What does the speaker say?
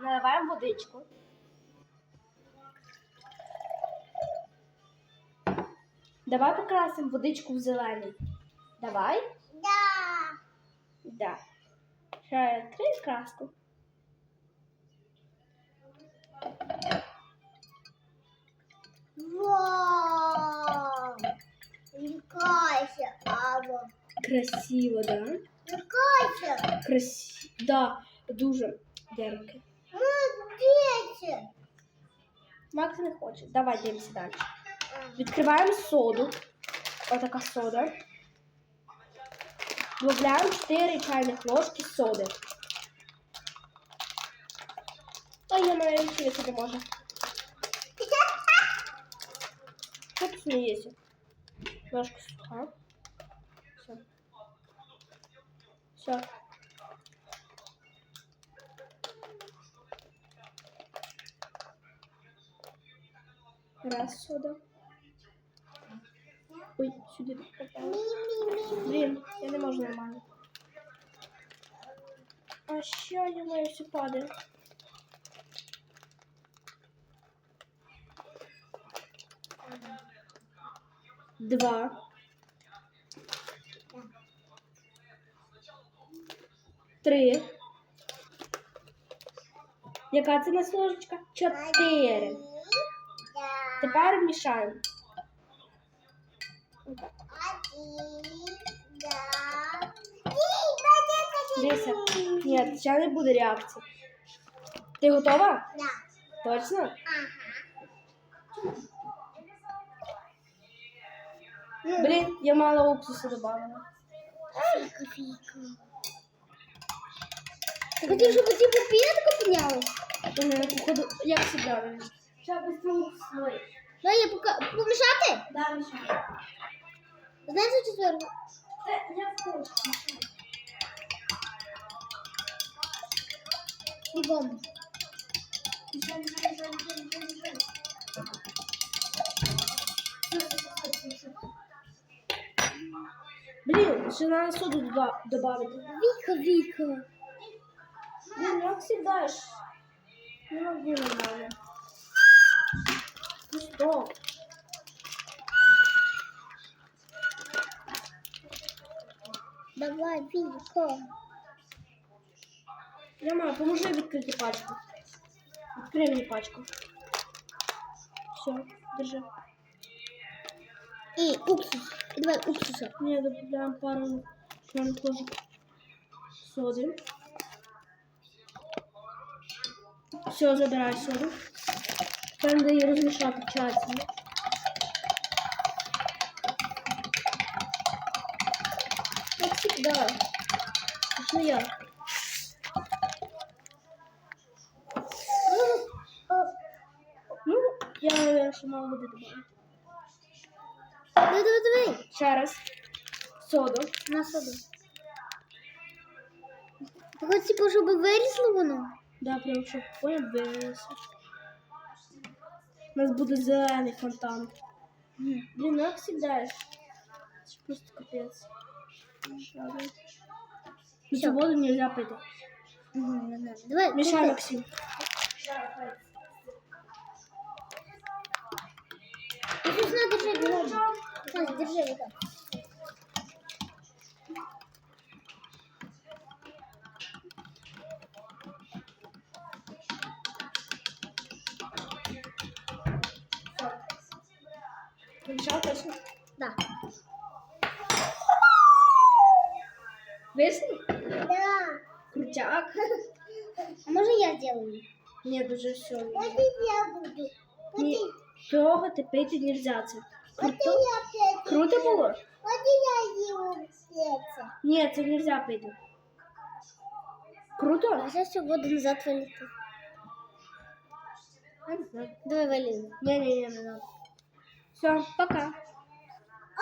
Наливаємо водичку. Давай покрасимо водичку в зелений. Давай. Да. Да. Ще відкрий краску. Вау. Лікайся, або. Красиво, да? Лікайся. Красиво. Да, дуже дерки. Молодець. Макс не хоче. Давай дивимося далі. Відкриваємо соду. Отака сода. Добавляємо 4 чайних ложки соди. Ой, я маю відчувати не може. Що ти смієшся? Ложка суха. Все. Все. Раз сода. Ой, сюди. Мі-мі-мі. Блін, я не можу нормально. А що я маю все падає? Два. Три. Яка це у нас ложечка? Чотири. Тепер мішаємо. Дивися. Ні, ще не буде реакції. Ти готова? Да. Точно? Ага. Блін, я мало уксусу. Кофейка. Ти хотів, щоб ці пупетку підняли? Угу, походу, як завжди. Ще без уксусу. Дай я пока... помішати? Да, мішай. Знаєш, що четверту? Я. Бігом. Мішай, мішай, мішай, мішай. Блін, ще треба соду дода- добавити. Віка, Віка. Блин, як всегда ж. Не могу нормально. Ну что? Давай, Віка. Я маю, поможи відкрити пачку. Відкрий мені пачку. Все, держи. І уксус. Давай уксуса. Мне добавляем пару чайных ложек соды. Все, забирай соду. Надо її розмішати тщательно. Как всегда. Точно я. Ну, я, наверное, ще мало води добавлю. Давай, давай, давай. Ще раз. Соду. На соду. Хочеш, типу, щоб вирісло воно? Да, прям щоб понял вирвався. У нас буде зелений фонтан. Блін, ну як всегда ж. Це просто капець. Шарю. Ну цю воду нельзя пити. Угу, не знаю. Давай, Мішай, крути. Максим. Ти щось на держи, бігом. На, держи, вот так. Мішав точно? Да. Висний? Да. Крутяк. А може я сделаю? Ні, дуже все. Вот и я буду. Вот Ні, и, того ти пити нельзя. Це вот и круто. я пять. Круто було? Вот и я ем сердце. Ні, це нельзя пити. Круто? А сейчас все воду назад вылетит. Я не знаю. Давай вали. Не-не-не, не надо. Все, пока.